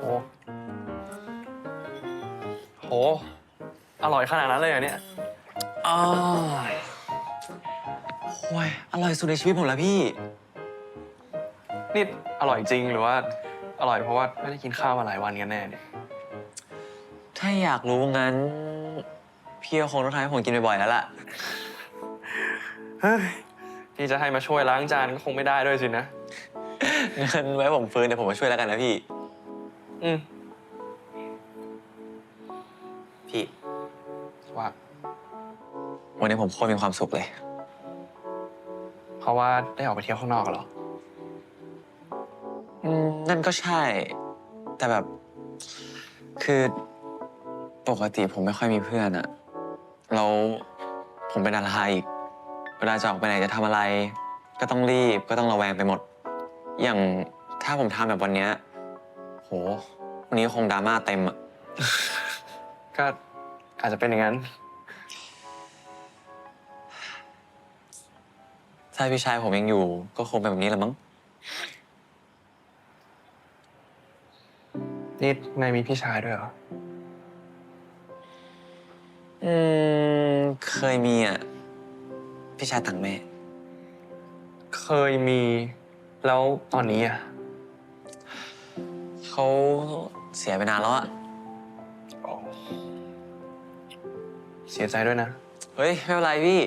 โอ้โห อร่อยขนาดนั้นเลยเหรอเนี่ย อ้ายโอ้ยอร่อยสุดในชีวิตผมแล้วพี่ นี่อร่อยจริงหรือว่า อร่อยเพราะว่าไม่ได้กินข้าวมาหลายวันกันแน่เนี่ย ถ้าอยากรู้งั้น พี่ก็คงต้องทำให้ผมกินบ่อยๆแล้วล่ะ เฮ้ย พี่จะให้มาช่วยล้างจานก็คงไม่ได้ด้วยสินะ งั้นไว้ผมฟื้นเดี๋ยวผมมาช่วยแล้วกันนะพี่ อืมพี่ว่า วันนี้ผมโคตรมีความสุขเลย เพราะว่าได้ออกไปเที่ยวข้างนอกเหรอ อืม นั่นก็ใช่ แต่แบบ คือปกติผมไม่ค่อยมีเพื่อนอะแล้วผมเป็นดาราอีก เวลาจะออกไปไหนจะทำอะไร ก็ต้องรีบ ก็ต้องระแวงไปหมด อย่างถ้าผมทำแบบวันเนี้ยโห วันนี้คงดราม่าเต็มอะก็อาจจะเป็นอย่างนั้น ถ้าพี่ชายผมยังอยู่ก็คงเป็นแบบนี้แหละมั้ง นี่นายมีพี่ชายด้วยเหรอ อืม เคยมีอะพี่ชายต่างแม่ เคยมี แล้วตอนนี้อะเขาเสียไปนานแล้วอะเสียใจด้วยนะ เฮ้ย ไม่เป็นไรพี่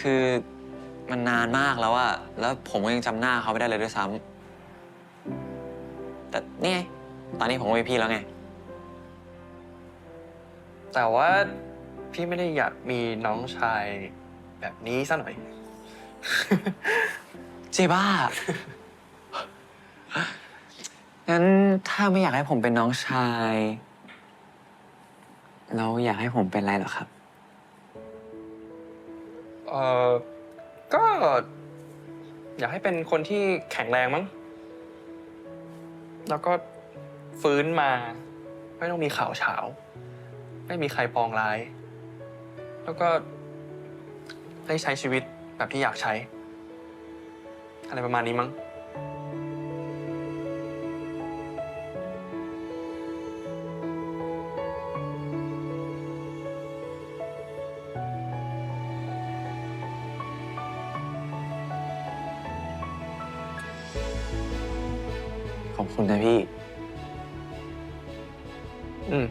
คือมันนานมากแล้วอะแล้วผมก็ยังจำหน้าเขาไม่ได้เลยด้วยซ้ำแต่นี่ไงตอนนี้ผมก็มีพี่แล้วไง แต่ว่าพี่ไม่ได้อยากมีน้องชายแบบนี้ซะหน่อย เจบ้า งั้นถ้าไม่อยากให้ผมเป็นน้องชายแล้วอยากให้ผมเป็นอะไรเหรอครับ เออก็ อยากให้เป็นคนที่แข็งแรงมั้ง แล้วก็ฟื้นมา ไม่ต้องมีข่าวเฉาไม่มีใครปองร้าย แล้วก็ได้ใช้ชีวิตแบบที่อยากใช้ อะไรประมาณนี้มั้ง ขอบคุณนะพี่ อืม